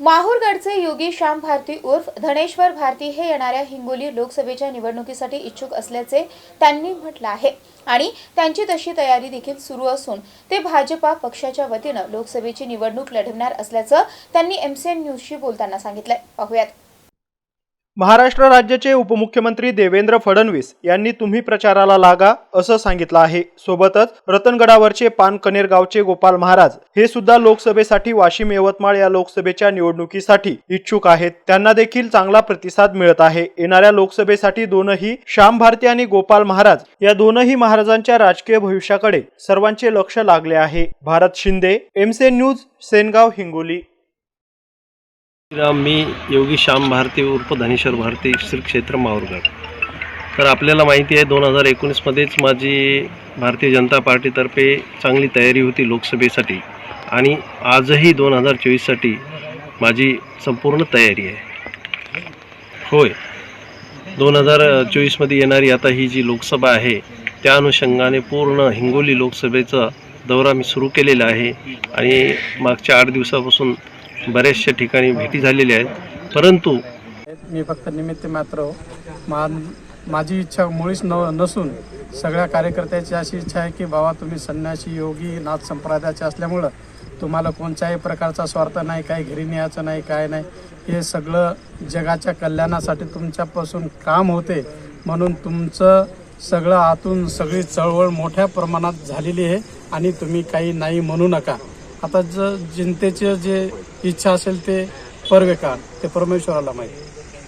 माहूरगडचे योगी श्याम भारती उर्फ धनेश्वर भारती हे येणाऱ्या हिंगोली लोकसभेच्या निवडणुकीसाठी इच्छुक असल्याचे त्यांनी म्हटलं आहे. आणि त्यांची तशी तयारी देखील सुरू असून ते भाजपा पक्षाच्या वतीनं लोकसभेची निवडणूक लढवणार असल्याचं त्यांनी एमसीएन न्यूजशी बोलताना सांगितलंय. पाहुयात. महाराष्ट्र राज्याचे उपमुख्यमंत्री देवेंद्र फडणवीस यांनी तुम्ही प्रचाराला लागा असं सांगितलं आहे. सोबतच रतनगडावरचे पानकनेर गावचे गोपाल महाराज हे सुद्धा लोकसभेसाठी वाशिम यवतमाळ या लोकसभेच्या निवडणुकीसाठी इच्छुक आहेत. त्यांना देखील चांगला प्रतिसाद मिळत आहे. येणाऱ्या लोकसभेसाठी दोनही श्याम भारती आणि गोपाल महाराज या दोनही महाराजांच्या राजकीय भविष्याकडे सर्वांचे लक्ष लागले आहे. भारत शिंदे एमसे न्यूज सेनगाव हिंगोली. राम मी योगी श्याम भारती उर्फ धनेश्वर भारती श्री क्षेत्र माहूरगड तर आपल्याला माहिती आहे दोन हजार एकोणीसमध्येच माझी भारतीय जनता पार्टीतर्फे चांगली तयारी होती लोकसभेसाठी. आणि आजही दोन हजार चोवीससाठी माझी संपूर्ण तयारी आहे. होय. दोन हजार चोवीसमध्ये येणारी आता ही जी लोकसभा आहे त्या अनुषंगाने पूर्ण हिंगोली लोकसभेचा दौरा मी सुरू केलेला आहे. आणि मागच्या आठ दिवसापासून बऱ्याचशा ठिकाणी भेटी झालेल्या आहेत. परंतु मी फक्त निमित्त मात्र हो. मा माझी इच्छा मुळीच न नसून सगळ्या कार्यकर्त्याची अशी इच्छा आहे की बाबा तुम्ही संन्यासी योगी नाथ संप्रदायाचे असल्यामुळं तुम्हाला कोणत्याही प्रकारचा स्वार्थ नाही काही घरी न्यायचं नाही काय नाही. हे सगळं जगाच्या कल्याणासाठी तुमच्यापासून काम होते. म्हणून तुमचं सगळं आतून सगळी चळवळ मोठ्या प्रमाणात झालेली आहे आणि तुम्ही काही नाही म्हणू नका. आता ज जनतेचे जे इच्छा असेल ते परवेकार ते परमेश्वराला माहिती.